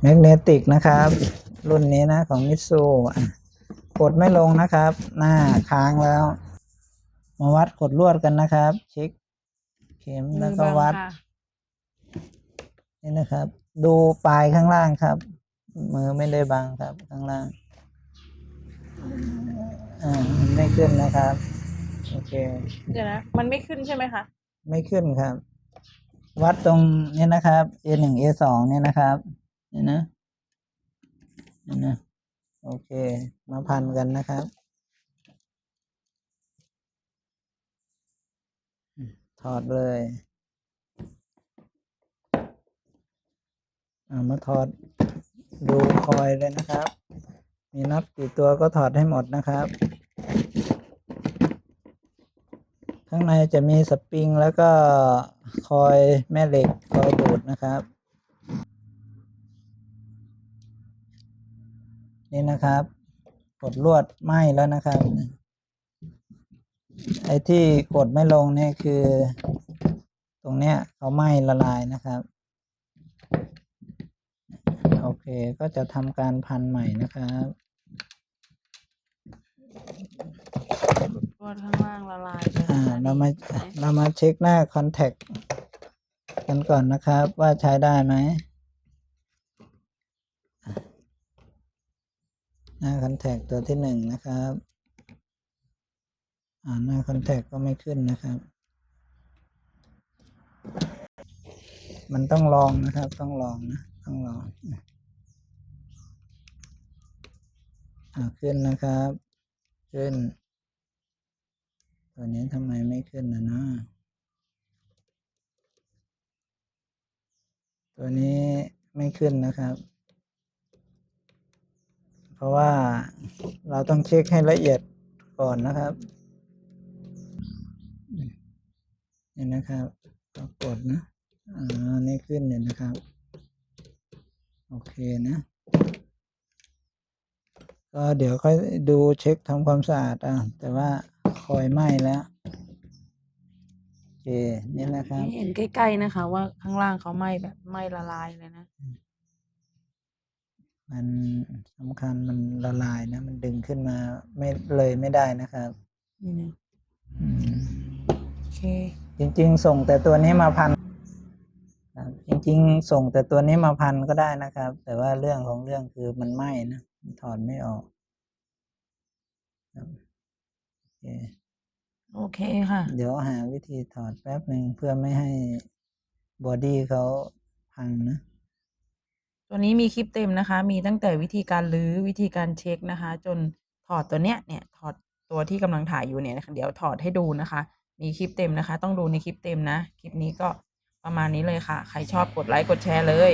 แมกเนติกนะครับ รุ่นนี้นะของมิตซูกดไม่ลงนะครับ หน้าค้างแล้ว มาวัดกดลวดกันนะครับเช็คเข็มแล้วก็วัดมือบังค่ะนี่นะครับ ดูปลายข้างล่างครับ มือไม่ได้บังครับข้างล่างอ่ามันไม่ขึ้นนะครับโอเคเดี๋ยวนะมันไม่ขึ้นใช่ไหมคะไม่ขึ้นครับ วัดตรงนี้นะครับ A หนึ่ง A สองเนี่ยนะครับ นี่นะนี่นะ โอเค มาพันกันนะครับ ถอดเลยเอามาถอดดูคอยเลยนะครับ มีน็อตกี่ตัวก็ถอดให้หมดนะครับ ข้างในจะมีสปริงแล้วก็คอยแม่เหล็กคอยดูดนะครับ นี่นะครับ กดลวดไหม้แล้วนะครับ ไอ้ที่กดไม่ลงเนี่ยคือ ตรงเนี้ยเขาไหม้ละลายนะครับ โอเคก็จะทำการพันใหม่นะครับตัวข้างล่างละลายไปอ่านะคะเรามานี่เรามาเช็คหน้าคอนแทคกันก่อนนะครับ ว่าใช้ได้ไหม หน้าคอนแทคตัวที่หนึ่งนะครับอ่าหน้าคอนแทคก็ไม่ขึ้นนะครับ มันต้องลองนะครับ ต้องลองนะ ต้องลองอ่าขึ้นนะครับ ขึ้น ตัวนี้ทำไมไม่ขึ้นนะเนาะตัวนี้ไม่ขึ้นนะครับ เพราะว่าเราต้องเช็คให้ละเอียดก่อนนะครับนี่นะครับก็กดนะอ่านี่ขึ้นเนี่ยนะครับ โอเคนะ ก็เดี๋ยวค่อยดูเช็คทำความสะอาดอะแต่ว่าคอยไหม้แล้วโอเคนี่นะครับ เห็นใกล้ๆนะคะ ว่าข้างล่างเขาไหม้แบบไหม้ละลายเลยนะ มันสำคัญมันละลายนะ มันดึงขึ้นมาไม่เลยไม่ได้นะครับนี่นะอืมโอเคจริง ๆ ส่งแต่ตัวนี้มาพันครับจริง ๆ ส่งแต่ตัวนี้มาพันก็ได้นะครับ แต่ว่าเรื่องของเรื่องคือมันไหม้นะมันถอดไม่ออกครับโอเคโอเคค่ะ เดี๋ยวหาวิธีถอดแป๊บหนึ่งเพื่อไม่ให้บอดี้เขาพังนะ ตัวนี้มีคลิปเต็มนะคะ มีตั้งแต่วิธีการรื้อวิธีการเช็คนะคะ จนถอดตัวเนี้ยเนี่ยถอดตัวที่กำลังถ่ายอยู่เนี่ยเดี๋ยวถอดให้ดูนะคะ มีคลิปเต็มนะคะ ต้องดูในคลิปเต็มนะ คลิปนี้ก็ประมาณนี้เลยค่ะ ใครชอบกดไลค์กดแชร์เลย